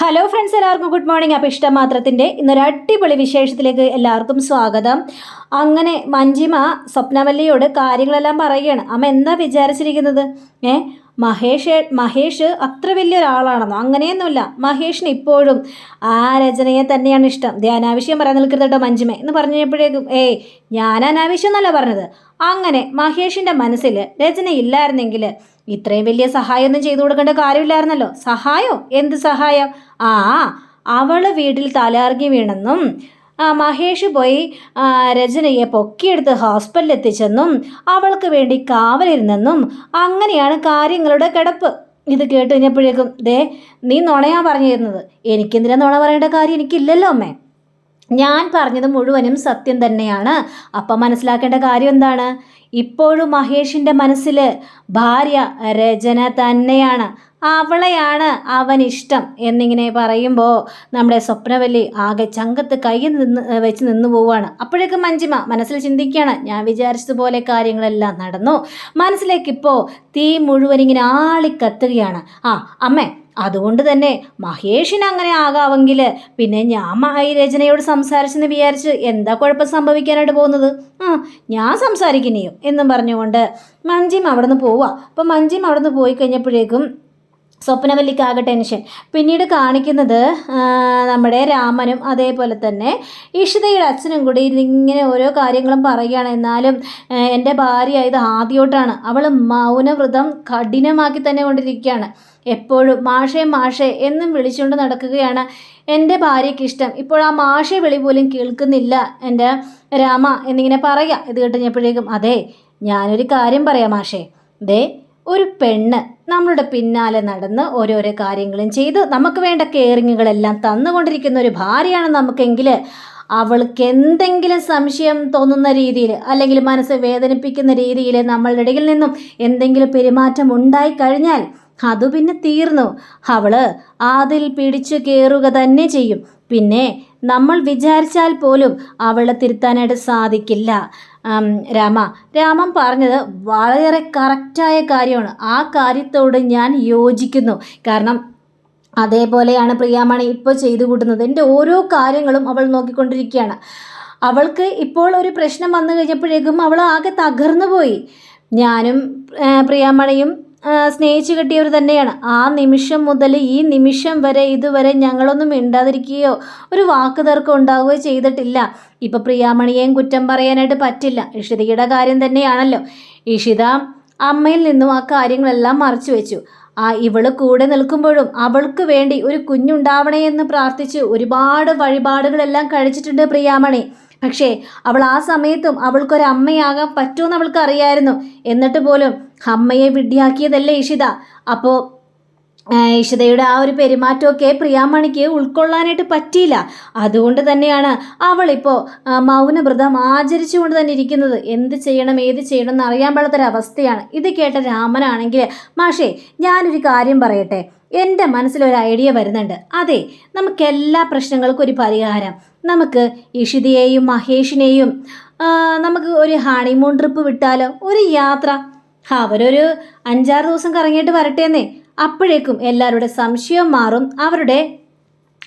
Hello friends എല്ലാവർക്കും good morning അപ്പോൾ ഇഷ്ടമാത്രത്തിന്റെ ഇന്നൊരു അടിപൊളി വിശേഷത്തിലേക്ക് എല്ലാവർക്കും സ്വാഗതം. അങ്ങനെ മഞ്ജിമ സ്വപ്നവല്ലിയോട് കാര്യങ്ങളെല്ലാം പറയുകയാണ്. അമ്മ എന്താ വിചാരിച്ചിരിക്കുന്നത്? ഏ? മഹേഷ് മഹേഷ് അത്ര വലിയൊരാളാണെന്നോ? അങ്ങനെയൊന്നുമില്ല. മഹേഷിന് ഇപ്പോഴും ആ രചനയെ തന്നെയാണ് ഇഷ്ടം. ദേ അനാവശ്യം പറയാൻ നിൽക്കരുത് കേട്ടോ മഞ്ജിമ. എന്ന് പറഞ്ഞപ്പോഴേക്കും ഏയ് ഞാൻ അനാവശ്യം എന്നല്ല പറഞ്ഞത്. അങ്ങനെ മഹേഷിന്റെ മനസ്സിൽ രചന ഇല്ലായിരുന്നെങ്കിൽ ഇത്രയും വലിയ സഹായമൊന്നും ചെയ്തു കൊടുക്കേണ്ട കാര്യമില്ലായിരുന്നല്ലോ. സഹായോ? എന്ത് സഹായം? ആ അവൾ വീട്ടിൽ തലകറങ്ങി വീണെന്നും ആ മഹേഷ് പോയി രചനയെ പൊക്കിയെടുത്ത് ഹോസ്പിറ്റലിൽ എത്തിച്ചെന്നും അവൾക്ക് വേണ്ടി കാവലിരുന്നെന്നും അങ്ങനെയാണ് കാര്യങ്ങളുടെ കിടപ്പ്. ഇത് കേട്ട് കഴിഞ്ഞപ്പോഴേക്കും ദേ നീ നുണയാ പറഞ്ഞിരുന്നത്. എനിക്കെന്തിനാ നുണ പറയേണ്ട കാര്യം എനിക്കില്ലല്ലോ അമ്മേ. ഞാൻ പറഞ്ഞത് മുഴുവനും സത്യം തന്നെയാണ്. അപ്പം മനസ്സിലാക്കേണ്ട കാര്യം എന്താണ്? ഇപ്പോഴും മഹേഷിന്റെ മനസ്സിൽ ഭാര്യ രചന തന്നെയാണ്. അവളെയാണ് അവൻ ഇഷ്ടം എന്നിങ്ങനെ പറയുമ്പോൾ നമ്മുടെ സ്വപ്നവല്ലി ആകെ ചങ്കത്ത് കൈ നിന്ന് വെച്ച് നിന്നു പോവുകയാണ്. അപ്പോഴേക്കും മഞ്ജിമ മനസ്സിൽ ചിന്തിക്കുകയാണ് ഞാൻ വിചാരിച്ചതുപോലെ കാര്യങ്ങളെല്ലാം നടന്നു. മനസ്സിലേക്കിപ്പോൾ തീ മുഴുവൻ ഇങ്ങനെ ആളിക്കത്തുകയാണ് ആ അമ്മേ അതുകൊണ്ട് തന്നെ മഹേഷിന് അങ്ങനെ ആകാമെങ്കിൽ പിന്നെ ഞാൻ മ- രചനയോട് സംസാരിച്ചെന്ന് വിചാരിച്ച് എന്താ കുഴപ്പം സംഭവിക്കാനായിട്ട് പോകുന്നത്? ആ ഞാൻ സംസാരിക്കുന്നയോ എന്നും പറഞ്ഞുകൊണ്ട് മഞ്ജിം അവിടെ നിന്ന് പോവുക. അപ്പം മഞ്ജിം അവിടെ നിന്ന് പോയി കഴിഞ്ഞപ്പോഴേക്കും സ്വപ്നവല്ലിക്കാകെ ടെൻഷൻ പിന്നീട് കാണിക്കുന്നത് നമ്മുടെ രാമനും അതേപോലെ തന്നെ ഇഷിതയുടെ അച്ഛനും കൂടി ഇങ്ങനെ ഓരോ കാര്യങ്ങളും പറയുകയാണ്. എന്നാലും എന്റെ ഭാര്യ ഇത് ആദ്യമായിട്ടാണ് അവൾ മൗനവ്രതം കഠിനമാക്കി തന്നെ കൊണ്ടിരിക്കുകയാണ്. എപ്പോഴും മാഷേ മാഷേ എന്നും വിളിച്ചുകൊണ്ട് നടക്കുകയാണ് എന്റെ ഭാര്യയ്ക്ക് ഇഷ്ടം. ഇപ്പോൾ ആ മാഷെ വിളി പോലും കേൾക്കുന്നില്ല എന്റെ രാമ എന്നിങ്ങനെ പറയുക. ഇത് കേട്ട് കഴിഞ്ഞപ്പോഴേക്കും അതെ ഞാനൊരു കാര്യം പറയാം മാഷേ. ദേ ഒരു പെണ്ണ് നമ്മളുടെ പിന്നാലെ നടന്ന് ഓരോരോ കാര്യങ്ങളും ചെയ്ത് നമുക്ക് വേണ്ട കെയറിങ്ങുകളെല്ലാം തന്നുകൊണ്ടിരിക്കുന്ന ഒരു ഭാര്യയാണ് നമുക്കെങ്കിൽ അവൾക്ക് എന്തെങ്കിലും സംശയം തോന്നുന്ന രീതിയിൽ അല്ലെങ്കിൽ മനസ്സ് വേദനിപ്പിക്കുന്ന രീതിയിൽ നമ്മളുടെ ഇടയിൽ നിന്നും എന്തെങ്കിലും പെരുമാറ്റം ഉണ്ടായി കഴിഞ്ഞാൽ അത് പിന്നെ തീർന്നു. അവൾ അതിൽ പിടിച്ചു കയറുക തന്നെ ചെയ്യും. പിന്നെ നമ്മൾ വിചാരിച്ചാൽ പോലും അവളെ തിരുത്താനായിട്ട് സാധിക്കില്ല. രാമ. രാമൻ പറഞ്ഞത് വളരെ കറക്റ്റായ കാര്യമാണ്. ആ കാര്യത്തോട് ഞാൻ യോജിക്കുന്നു. കാരണം അതേപോലെയാണ് പ്രിയാമണി ഇപ്പോൾ ചെയ്തു കൂട്ടുന്നത്. എന്റെ ഓരോ കാര്യങ്ങളും അവൾ നോക്കിക്കൊണ്ടിരിക്കുകയാണ്. അവൾക്ക് ഇപ്പോൾ ഒരു പ്രശ്നം വന്നു കഴിഞ്ഞപ്പോഴേക്കും അവൾ ആകെ തകർന്നു പോയി ഞാനും പ്രിയാമണിയും സ്നേഹിച്ചു കിട്ടിയവർ തന്നെയാണ്. ആ നിമിഷം മുതൽ ഈ നിമിഷം വരെ ഇതുവരെ ഞങ്ങളൊന്നും മിണ്ടാതിരിക്കുകയോ ഒരു വാക്ക് തർക്കം ഉണ്ടാവുകയോ ചെയ്തിട്ടില്ല. ഇപ്പം പ്രിയാമണിയെയും കുറ്റം പറയാനായിട്ട് പറ്റില്ല. ഇഷിതയുടെ കാര്യം തന്നെയാണല്ലോ. ഇഷിത അമ്മയിൽ നിന്നും ആ കാര്യങ്ങളെല്ലാം മറച്ചു വെച്ചു. ആ ഇവൾ കൂടെ നിൽക്കുമ്പോഴും അവൾക്ക് വേണ്ടി ഒരു കുഞ്ഞുണ്ടാവണേ എന്ന് പ്രാർത്ഥിച്ച് ഒരുപാട് വഴിപാടുകളെല്ലാം കഴിച്ചിട്ടുണ്ട് പ്രിയാമണി. പക്ഷേ അവൾ ആ സമയത്തും അവൾക്കൊരു അമ്മയാകാൻ പറ്റുമെന്ന് അവൾക്ക് അറിയായിരുന്നു എന്നിട്ട് പോലും അമ്മയെ വിഡ്ഢിയാക്കിയതല്ലേ ഇഷിത? അപ്പോൾ ഇഷിതയുടെ ആ ഒരു പെരുമാറ്റമൊക്കെ പ്രിയാമണിക്ക് ഉൾക്കൊള്ളാനായിട്ട് പറ്റിയില്ല. അതുകൊണ്ട് തന്നെയാണ് അവളിപ്പോൾ മൗനവ്രതം ആചരിച്ചുകൊണ്ട് തന്നെ ഇരിക്കുന്നത്. എന്ത് ചെയ്യണം ഏത് ചെയ്യണം എന്ന് അറിയാൻ പാടാത്തൊരവസ്ഥയാണ് ഇത് കേട്ട രാമനാണെങ്കിൽ മാഷേ ഞാനൊരു കാര്യം പറയട്ടെ. എന്റെ മനസ്സിലൊരു ഐഡിയ വരുന്നുണ്ട്. അതെ നമുക്ക് എല്ലാ പ്രശ്നങ്ങൾക്കും ഒരു പരിഹാരം. നമുക്ക് ഇഷിതയെയും മഹേഷിനെയും നമുക്ക് ഒരു ഹണിമൂൺ ട്രിപ്പ് വിട്ടാലോ? ഒരു യാത്ര. അവരൊരു അഞ്ചാറ് ദിവസം കറങ്ങിയിട്ട് വരട്ടേന്നേ. അപ്പോഴേക്കും എല്ലാവരുടെ സംശയം മാറും. അവരുടെ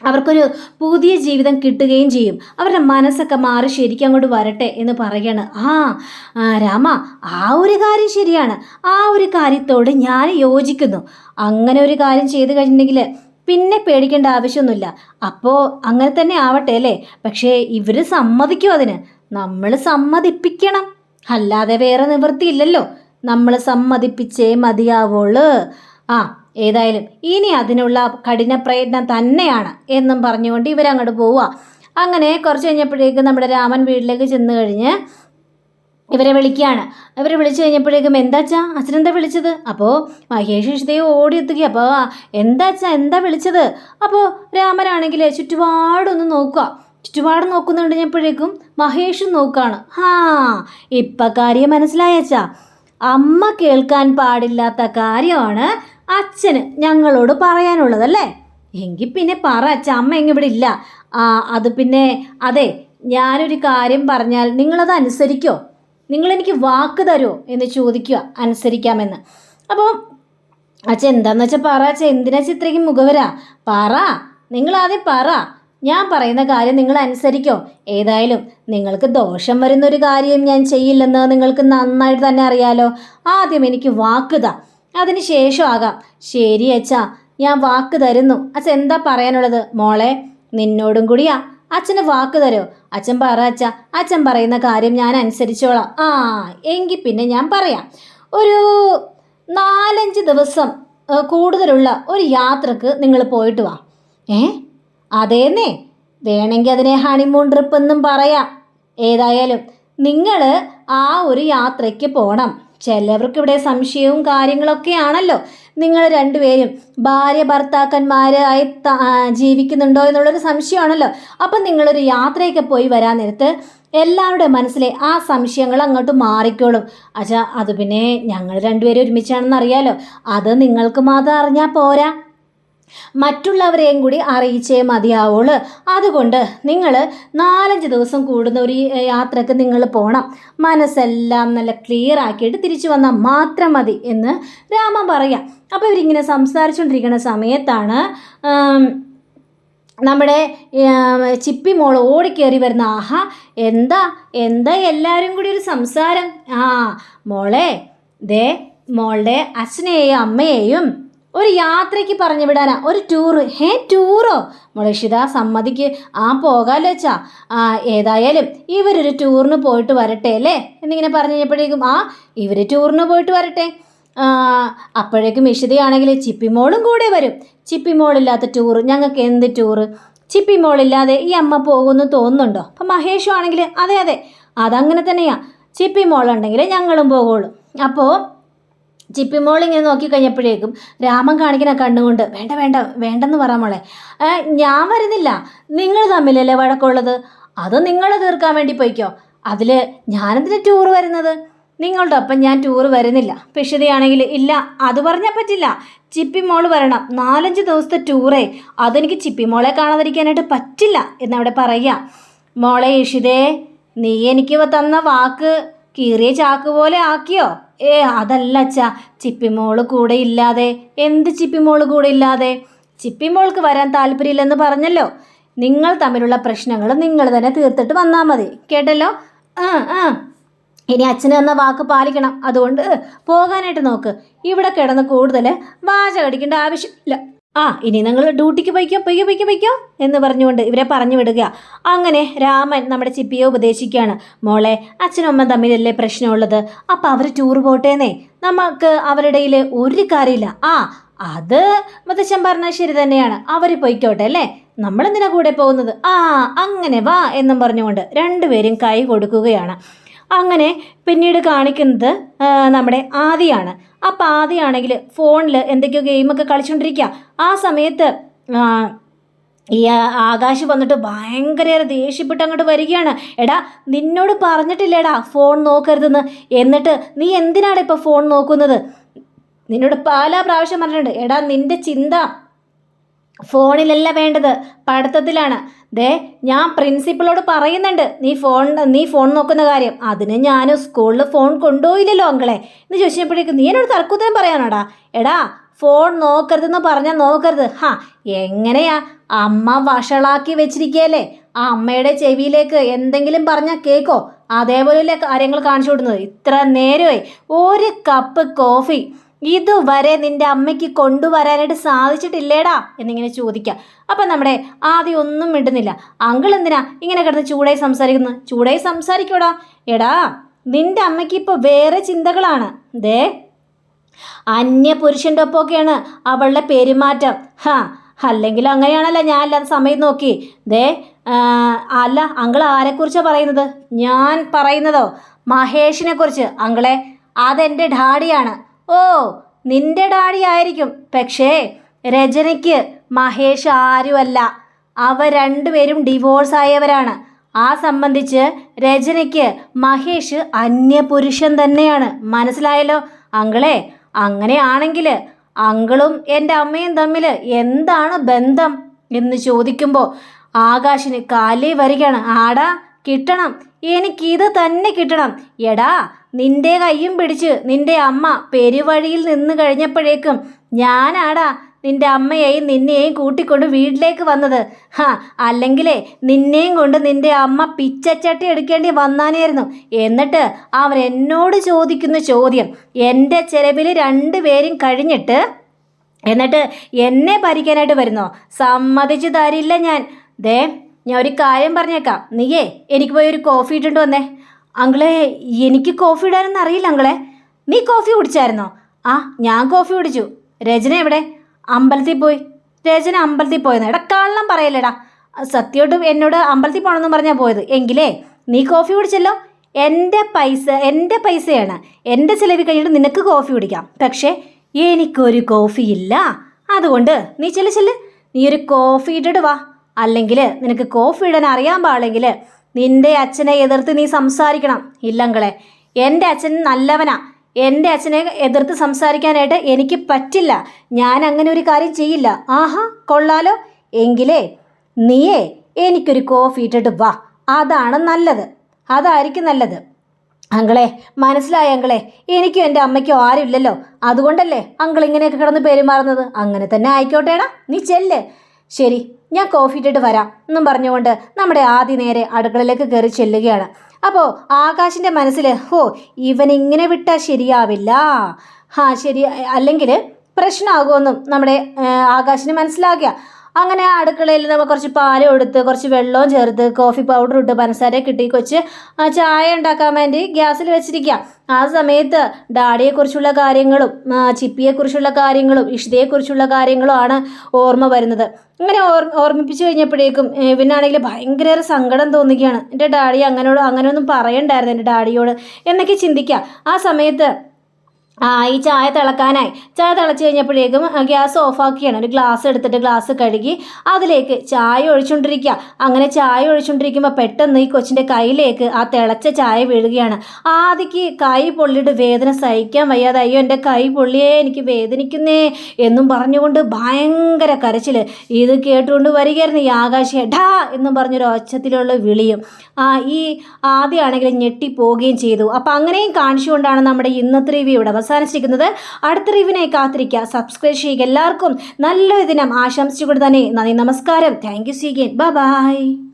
അവർക്കൊരു പുതിയ ജീവിതം കിട്ടുകയും ചെയ്യും. അവരുടെ മനസ്സൊക്കെ മാറി ശരിക്കും അങ്ങോട്ട് വരട്ടെ എന്ന് പറയാണ്. ആ രാമ ആ ഒരു കാര്യം ശരിയാണ്. ആ ഒരു കാര്യത്തോട് ഞാൻ യോജിക്കുന്നു. അങ്ങനെ ഒരു കാര്യം ചെയ്തു കഴിഞ്ഞിട്ടുണ്ടെങ്കിൽ പിന്നെ പേടിക്കേണ്ട ആവശ്യമൊന്നുമില്ല. അപ്പോൾ അങ്ങനെ തന്നെ ആവട്ടെ അല്ലേ? പക്ഷേ ഇവർ സമ്മതിക്കും അതിന്. നമ്മൾ സമ്മതിപ്പിക്കണം. അല്ലാതെ വേറെ നിവൃത്തിയില്ലല്ലോ. നമ്മൾ സമ്മതിപ്പിച്ചേ മതിയാവുള്ളൂ. ആ ഏതായാലും ഇനി അതിനുള്ള കഠിന പ്രയത്നം തന്നെയാണ് എന്നും പറഞ്ഞുകൊണ്ട് ഇവരങ്ങോട്ട് പോവുക. അങ്ങനെ കുറച്ച് കഴിഞ്ഞപ്പോഴേക്കും നമ്മുടെ രാമൻ വീട്ടിലേക്ക് ചെന്ന് കഴിഞ്ഞ് ഇവരെ വിളിക്കുകയാണ്. ഇവരെ വിളിച്ചു കഴിഞ്ഞപ്പോഴേക്കും എന്താച്ചാ അച്ഛനെന്താ വിളിച്ചത്? അപ്പോൾ മഹേഷ് ഇഷ്ടയെ ഓടിയെത്തുക അപ്പോൾ എന്താച്ചാ എന്താ വിളിച്ചത്? അപ്പോൾ രാമനാണെങ്കിൽ ചുറ്റുപാടൊന്ന് നോക്കുക. ചുറ്റുപാട് നോക്കുന്നുണ്ട് കഴിഞ്ഞപ്പോഴേക്കും മഹേഷും നോക്കുകയാണ് ഹാ ഇപ്പം കാര്യം മനസ്സിലായച്ചാ അമ്മ കേൾക്കാൻ പാടില്ലാത്ത കാര്യമാണ് അച്ഛന് ഞങ്ങളോട് പറയാനുള്ളതല്ലേ? എങ്കിൽ പിന്നെ പറ അച്ഛ അമ്മ എങ്ങിവിടെ ഇല്ല. ആ അത് പിന്നെ അതെ ഞാനൊരു കാര്യം പറഞ്ഞാൽ നിങ്ങളത് അനുസരിക്കോ? നിങ്ങളെനിക്ക് വാക്ക് തരുമോ എന്ന് ചോദിക്കുക അനുസരിക്കാമെന്ന്. അപ്പോൾ അച്ഛ എന്താണെന്ന് വെച്ചാൽ പറ അച്ഛ എന്തിനാ ചിത്രയ്ക്ക് മുഖവരാ? പറ നിങ്ങളാദ്യം പറ. ഞാൻ പറയുന്ന കാര്യം നിങ്ങൾ അനുസരിക്കോ. ഏതായാലും നിങ്ങൾക്ക് ദോഷം വരുന്നൊരു കാര്യം ഞാൻ ചെയ്യില്ലെന്ന് നിങ്ങൾക്ക് നന്നായിട്ട് തന്നെ അറിയാലോ. ആദ്യം എനിക്ക് വാക്കുത അതിന് ആകാം. ശരി അച്ഛാ ഞാൻ വാക്ക് തരുന്നു. അച്ഛൻ എന്താ പറയാനുള്ളത്? മോളെ നിന്നോടും കൂടിയാ. അച്ഛന് വാക്ക് തരോ? അച്ഛൻ പറ അച്ഛ. അച്ഛൻ പറയുന്ന കാര്യം ഞാൻ അനുസരിച്ചോളാം. ആ എങ്കിൽ പിന്നെ ഞാൻ പറയാം. ഒരു നാലഞ്ച് ദിവസം കൂടുതലുള്ള ഒരു യാത്രയ്ക്ക് നിങ്ങൾ പോയിട്ട് വാ. ഏ? അതേന്നേ. വേണമെങ്കിൽ അതിനെ ഹണിമൂൺ ട്രിപ്പ് എന്നും പറയാം. ഏതായാലും നിങ്ങൾ ആ ഒരു യാത്രയ്ക്ക് പോകണം ചിലവർക്ക് ഇവിടെ സംശയവും കാര്യങ്ങളൊക്കെ ആണല്ലോ നിങ്ങൾ രണ്ടുപേരും ഭാര്യ ഭർത്താക്കന്മാരായി ജീവിക്കുന്നുണ്ടോ എന്നുള്ളൊരു സംശയമാണല്ലോ. അപ്പം നിങ്ങളൊരു യാത്രയൊക്കെ പോയി വരാൻ നേരത്ത് എല്ലാവരുടെ മനസ്സിലെ ആ സംശയങ്ങൾ അങ്ങോട്ട് മാറിക്കോളും. അച്ഛാ അത് പിന്നെ ഞങ്ങൾ രണ്ടുപേരും ഒരുമിച്ചാണെന്ന് അറിയാലോ അത് നിങ്ങൾക്ക് മാത്രം അറിഞ്ഞാൽ പോരാ. മറ്റുള്ളവരെയും കൂടി അറിയിച്ചേ മതിയാവുള്ളൂ. അതുകൊണ്ട് നിങ്ങൾ നാലഞ്ച് ദിവസം കൂടുന്ന ഒരു യാത്രയ്ക്ക് നിങ്ങൾ പോകണം മനസ്സെല്ലാം നല്ല ക്ലിയർ ആക്കിയിട്ട് തിരിച്ചു വന്നാൽ മാത്രം മതി എന്ന് രാമൻ പറയാം. അപ്പോൾ ഇവരിങ്ങനെ സംസാരിച്ചുകൊണ്ടിരിക്കുന്ന സമയത്താണ് നമ്മുടെ ചിപ്പി മോൾ ഓടിക്കേറി വരുന്ന ആഹാ എന്താ എന്താ എല്ലാവരും കൂടി ഒരു സംസാരം? ആ മോളെ ദേ മോളുടെ അച്ഛനെയും അമ്മയെയും ഒരു യാത്രയ്ക്ക് പറഞ്ഞു വിടാനാ. ഒരു ടൂറ് ഹേ ടൂറോ മുളഷിത സമ്മതിക്ക്. ആ പോകാലോ ചാ ആ ഏതായാലും ഇവരൊരു ടൂറിന് പോയിട്ട് വരട്ടെ അല്ലേ? എന്നിങ്ങനെ പറഞ്ഞു കഴിഞ്ഞപ്പോഴേക്കും ആ ഇവർ ടൂറിന് പോയിട്ട് വരട്ടെ. അപ്പോഴേക്കും ഇഷിതയാണെങ്കിൽ ചിപ്പിമോളും കൂടെ വരും. ചിപ്പിമോളില്ലാത്ത ടൂറ് ഞങ്ങൾക്ക് എന്ത് ടൂറ് ചിപ്പിമോളില്ലാതെ ഈ അമ്മ പോകുമെന്ന് തോന്നുന്നുണ്ടോ? അപ്പം മഹേഷും ആണെങ്കിൽ അതെ അതെ. അതങ്ങനെ തന്നെയാണ് ചിപ്പിമോളുണ്ടെങ്കിൽ ഞങ്ങളും പോകുള്ളൂ അപ്പോൾ ചിപ്പിമോൾ ഇങ്ങനെ നോക്കിക്കഴിഞ്ഞപ്പോഴേക്കും രാമൻ കാണിക്കുന്ന കണ്ണുകൊണ്ട് വേണ്ട വേണ്ട വേണ്ടെന്ന് പറ മോളെ. ഞാൻ വരുന്നില്ല. നിങ്ങൾ തമ്മിലല്ലേ വഴക്കുള്ളത്? അത് നിങ്ങൾ തീർക്കാൻ വേണ്ടി പോയിക്കോ. അതിൽ ഞാനെന്തിന് ടൂർ വരുന്നത്? നിങ്ങളുടെ ഒപ്പം ഞാൻ ടൂർ വരുന്നില്ല. പിഷിതയാണെങ്കിൽ ഇല്ല അത് പറഞ്ഞാൽ പറ്റില്ല. ചിപ്പി മോൾ വരണം. നാലഞ്ച് ദിവസത്തെ ടൂറേ അതെനിക്ക് ചിപ്പി മോളെ കാണാതിരിക്കാനായിട്ട് പറ്റില്ല എന്നവിടെ പറയുക. മോളെ ഇഷിതേ നീ എനിക്ക് തന്ന വാക്ക് കീറിയ ചാക്ക് പോലെ ആക്കിയോ? ഏ അതല്ല അച്ഛാ. ചിപ്പിമോൾ കൂടെ ഇല്ലാതെ. എന്ത് ചിപ്പിമോൾ കൂടെ ഇല്ലാതെ? ചിപ്പിമോൾക്ക് വരാൻ താല്പര്യമില്ലെന്ന് പറഞ്ഞല്ലോ. നിങ്ങൾ തമ്മിലുള്ള പ്രശ്നങ്ങൾ നിങ്ങൾ തന്നെ തീർത്തിട്ട് വന്നാൽ മതി. കേട്ടല്ലോ? ആ ആ. ഇനി അച്ഛന് എന്ന വാക്ക് പാലിക്കണം. അതുകൊണ്ട് പോകാനായിട്ട് നോക്ക്. ഇവിടെ കിടന്ന് കൂടുതൽ വാച കടിക്കേണ്ട ആവശ്യമില്ല ആ ഇനി നിങ്ങൾ ഡ്യൂട്ടിക്ക് പോയിക്കോ പൊയ്ക്കോ പൊയ്ക്കോ പൊയ്ക്കോ എന്ന് പറഞ്ഞുകൊണ്ട് ഇവരെ പറഞ്ഞു വിടുക. അങ്ങനെ രാമൻ നമ്മുടെ ചിപ്പിയെ ഉപദേശിക്കുകയാണ്. മോളെ അച്ഛനും അമ്മ തമ്മിലല്ലേ പ്രശ്നമുള്ളത്? അപ്പം അവർ ടൂർ പോട്ടേന്നേ. നമുക്ക് അവരുടെ ഒരു കാര്യമില്ല. ആ അത് മുത്തശ്ശൻ പറഞ്ഞാൽ ശരി തന്നെയാണ്. അവർ പൊയ്ക്കോട്ടെ അല്ലേ? നമ്മളെന്തിനാ കൂടെ പോകുന്നത്? ആ അങ്ങനെ വാ എന്നും പറഞ്ഞുകൊണ്ട് രണ്ടുപേരും കൈ കൊടുക്കുകയാണ്. അങ്ങനെ പിന്നീട് കാണിക്കുന്നത് നമ്മുടെ ആദിയാണ്. അപ്പം ആദിയാണെങ്കിൽ ഫോണിൽ എന്തൊക്കെയോ ഗെയിമൊക്കെ കളിച്ചുകൊണ്ടിരിക്കുക ആ സമയത്ത് ഈ ആകാശ് വന്നിട്ട് ഭയങ്കര ദേഷ്യപ്പെട്ട് അങ്ങോട്ട് വരികയാണ്. എടാ നിന്നോട് പറഞ്ഞിട്ടില്ലേടാ ഫോൺ നോക്കരുതെന്ന്. എന്നിട്ട് നീ എന്തിനാണ് ഇപ്പോൾ ഫോൺ നോക്കുന്നത്? നിന്നോട് പല പ്രാവശ്യം പറഞ്ഞിട്ടുണ്ട്. എടാ നിന്റെ ചിന്ത ഫോണിലല്ല വേണ്ടത്. പഠിത്തത്തിലാണ്. ദേ ഞാൻ പ്രിൻസിപ്പളോട് പറയുന്നുണ്ട്. നീ ഫോൺ നീ ഫോൺ നോക്കുന്ന കാര്യം. അതിന് ഞാൻ സ്കൂളിൽ ഫോൺ കൊണ്ടുപോയില്ലല്ലോ അങ്കളെ. എന്ന് ചോദിച്ചപ്പോഴേക്കും നീ എന്നോട് തർക്കുത്തരം പറയാനോടാ. എടാ ഫോൺ നോക്കരുതെന്ന് പറഞ്ഞാൽ നോക്കരുത്. ഹാ എങ്ങനെയാ? അമ്മ വഷളാക്കി വെച്ചിരിക്കുകയല്ലേ? ആ അമ്മയുടെ ചെവിയിലേക്ക് എന്തെങ്കിലും പറഞ്ഞാൽ കേക്കോ? അതേപോലെയല്ലേ കാര്യങ്ങൾ കാണിച്ചു കൊടുക്കുന്നത്. ഇത്ര നേരമായി. ഒരു കപ്പ് കോഫി. ഇതുവരെ നിന്റെ അമ്മയ്ക്ക് കൊണ്ടുവരാനായിട്ട് സാധിച്ചിട്ടില്ലേടാ? എന്നിങ്ങനെ ചോദിക്കുക. അപ്പം നമ്മുടെ ആദ്യം ഒന്നും മിണ്ടുന്നില്ല. അങ്കിൾ എന്തിനാ ഇങ്ങനെ കിടന്ന് ചൂടായി സംസാരിക്കുന്നത് ചൂടായി സംസാരിക്കൂടാ. എടാ നിന്റെ അമ്മയ്ക്ക് ഇപ്പോൾ വേറെ ചിന്തകളാണ്. ദേ അന്യ പുരുഷന്റെ ഒപ്പമൊക്കെയാണ് അവളുടെ പെരുമാറ്റം. ഹാ അല്ലെങ്കിൽ അങ്ങനെയാണല്ലോ ഞാൻ അല്ലാതെ സമയം നോക്കി. ദേ അല്ല അങ്കിൾ ആരെക്കുറിച്ചാണ് പറയുന്നത്? ഞാൻ പറയുന്നതോ? മഹേഷിനെ കുറിച്ച് അങ്കിളെ അതെന്റെ ഡാഡിയാണ്. ഓ നിന്റെ ഡാഡി ആയിരിക്കും. പക്ഷേ രചനയ്ക്ക് മഹേഷ് ആരുമല്ല. അവ രണ്ടുപേരും ഡിവോഴ്സ് ആയവരാണ്. ആ സംബന്ധിച്ച് രചനയ്ക്ക് മഹേഷ് അന്യപുരുഷൻ തന്നെയാണ്. മനസ്സിലായല്ലോ? അങ്കളെ അങ്ങനെയാണെങ്കിൽ അങ്കളും എന്റെ അമ്മയും തമ്മിൽ എന്താണ് ബന്ധം? എന്ന് ചോദിക്കുമ്പോൾ ആകാശിന് കാലി വരികയാണ്. ആടാ കിട്ടണം. എനിക്കിത് തന്നെ കിട്ടണം. എടാ നിന്റെ കൈയും പിടിച്ച് നിന്റെ അമ്മ പെരുവഴിയിൽ നിന്ന് കഴിഞ്ഞപ്പോഴേക്കും ഞാനാടാ നിന്റെ അമ്മയെയും നിന്നെയും കൂട്ടിക്കൊണ്ട് വീട്ടിലേക്ക് വന്നത്. ഹാ അല്ലെങ്കിലേ നിന്നെയും കൊണ്ട് നിന്റെ അമ്മ പിച്ചച്ചട്ടി എടുക്കേണ്ടി വന്നാനായിരുന്നു. എന്നിട്ട് അവർ എന്നോട് ചോദിക്കുന്ന ചോദ്യം എന്റെ ചെലവിൽ രണ്ടുപേരും കഴിഞ്ഞിട്ട്? എന്നിട്ട് എന്നെ ഭരിക്കാനായിട്ട് വരുന്നോ? സമ്മതിച്ചു തരില്ല ഞാൻ. ദേ ഞാൻ ഒരു കാര്യം പറഞ്ഞേക്കാം. നീയേ എനിക്ക് പോയി ഒരു കോഫി ഇട്ടിട്ട് വന്നേ. അങ്കിളെ എനിക്ക് കോഫി ഇടാനൊന്നും അറിയില്ല അങ്കിളെ. നീ കോഫി കുടിച്ചായിരുന്നോ? ആ ഞാൻ കോഫി കുടിച്ചു. രചന എവിടെ? അമ്പലത്തിൽ പോയി. രചന അമ്പലത്തിൽ പോയെന്ന്. എടാ കള്ളം പറയല്ലേടാ. സത്യമായിട്ടും എന്നോട് അമ്പലത്തിൽ പോകണമെന്ന് പറഞ്ഞാൽ പോയത്. എങ്കിലേ നീ കോഫി കുടിച്ചല്ലോ. എന്റെ പൈസ എന്റെ പൈസയാണ്. എന്റെ ചിലവ് കഴിഞ്ഞിട്ട് നിനക്ക് കോഫി കുടിക്കാം. പക്ഷേ എനിക്കൊരു കോഫി ഇല്ല അതുകൊണ്ട് നീ ചെല്ല് ചെല്ല്. നീ ഒരു കോഫി ഇട്ടിട്ട് വാ. അല്ലെങ്കിൽ നിനക്ക് കോഫി ഇടാൻ അറിയാൻ പാടില്ലെങ്കിൽ നിന്റെ അച്ഛനെ എതിർത്ത് നീ സംസാരിക്കണം. ഇല്ലങ്കളെ എന്റെ അച്ഛൻ നല്ലവനാ. എന്റെ അച്ഛനെ എതിർത്ത് സംസാരിക്കാനായിട്ട് എനിക്ക് പറ്റില്ല. ഞാൻ അങ്ങനെ ഒരു കാര്യം ചെയ്യില്ല. ആഹാ കൊള്ളാലോ. എങ്കിലേ നീയേ എനിക്കൊരു കോഫി ഇട്ടിട്ട് വാ. അതാണ് നല്ലത്. അതായിരിക്കും നല്ലത്. അങ്കളെ മനസ്സിലായ അങ്കളെ എനിക്കും എന്റെ അമ്മയ്ക്കും ആരുമില്ലല്ലോ. അതുകൊണ്ടല്ലേ അങ്കിൾ ഇങ്ങനെയൊക്കെ കിടന്ന് പെരുമാറുന്നത്? അങ്ങനെ തന്നെ ആയിക്കോട്ടേടാ. നീ ചെല്ല്. ശരി. ഞാൻ കോഫി ഇട്ടിട്ട് വരാം എന്നും പറഞ്ഞുകൊണ്ട് നമ്മുടെ ആദ്യ നേരെ അടുക്കളയിലേക്ക് കയറി ചെല്ലുകയാണ്. അപ്പോൾ ആകാശിന്റെ മനസ്സിൽ ഇവൻ ഇങ്ങനെ വിട്ടാൽ ശരിയാവില്ല. ഹാ ശരി അല്ലെങ്കിൽ പ്രശ്നമാകുമെന്നും നമ്മുടെ ആ, ആകാശിന് മനസ്സിലാക്കുക അങ്ങനെ അടുക്കളയിൽ നമ്മൾ കുറച്ച് പാലും എടുത്ത് കുറച്ച് വെള്ളവും ചേർത്ത് കോഫി പൗഡർ ഇട്ട് പഞ്ചസാര കിട്ടി കൊച്ച് ചായ ഉണ്ടാക്കാൻ വേണ്ടി ഗ്യാസിൽ വെച്ചിരിക്കുക ആ സമയത്ത് ഡാഡിയെക്കുറിച്ചുള്ള കാര്യങ്ങളും ചിപ്പിയെക്കുറിച്ചുള്ള കാര്യങ്ങളും ഇഷിതയെക്കുറിച്ചുള്ള കാര്യങ്ങളും ആണ് ഓർമ്മ വരുന്നത്. ഇങ്ങനെ ഓർ ഓർമ്മിപ്പിച്ചു കഴിഞ്ഞപ്പോഴേക്കും ഇവനാണെങ്കിൽ ഭയങ്കര സങ്കടം തോന്നുകയാണ്. എന്റെ ഡാഡി അങ്ങനോട് അങ്ങനെയൊന്നും പറയണ്ടായിരുന്നു എന്റെ ഡാഡിയോട് എന്നൊക്കെ ചിന്തിക്കുക ആ സമയത്ത് ആ ഈ ചായ തിളക്കാനായി. ചായ തിളച്ച് കഴിഞ്ഞപ്പോഴേക്കും ഗ്യാസ് ഓഫാക്കിയാണ് ഒരു ഗ്ലാസ് എടുത്തിട്ട് ഗ്ലാസ് കഴുകി അതിലേക്ക് ചായ ഒഴിച്ചുകൊണ്ടിരിക്കുക അങ്ങനെ ചായ ഒഴിച്ചുകൊണ്ടിരിക്കുമ്പോൾ പെട്ടെന്ന് ഈ കൊച്ചിന്റെ കയ്യിലേക്ക് ആ തിളച്ച ചായ വീഴുകയാണ്. ആദ്യക്ക് കൈ പൊള്ളിയിട്ട് വേദന സഹിക്കാൻ വയ്യാതെ അയ്യോ എന്റെ കൈ പൊള്ളിയേ എനിക്ക് വേദനിക്കുന്നേ എന്നും പറഞ്ഞുകൊണ്ട് ഭയങ്കര കരച്ചിൽ ഇത് കേട്ടുകൊണ്ട് വരികയായിരുന്നു ഈ ആകാശ. ഡാ എന്നും പറഞ്ഞൊരു ഒച്ചത്തിലുള്ള വിളിയും. ആ ഈ ആദ്യമാണെങ്കിൽ ഞെട്ടിപ്പോവുകയും ചെയ്തു. അപ്പോൾ അങ്ങനെയും കാണിച്ചുകൊണ്ടാണ് നമ്മുടെ ഇന്നത്തെ റിവ്യൂ ഇവിടെ അവസാനിച്ചിരിക്കുന്നത്. അടുത്ത റിവിനെ കാത്തിരിക്കുക. സബ്സ്ക്രൈബ് ചെയ്യുക എല്ലാവർക്കും. നല്ലൊരു ദിനം ആശംസിച്ചുകൊണ്ട് തന്നെ നന്ദി നമസ്കാരം. Thank you സീഗേൻ by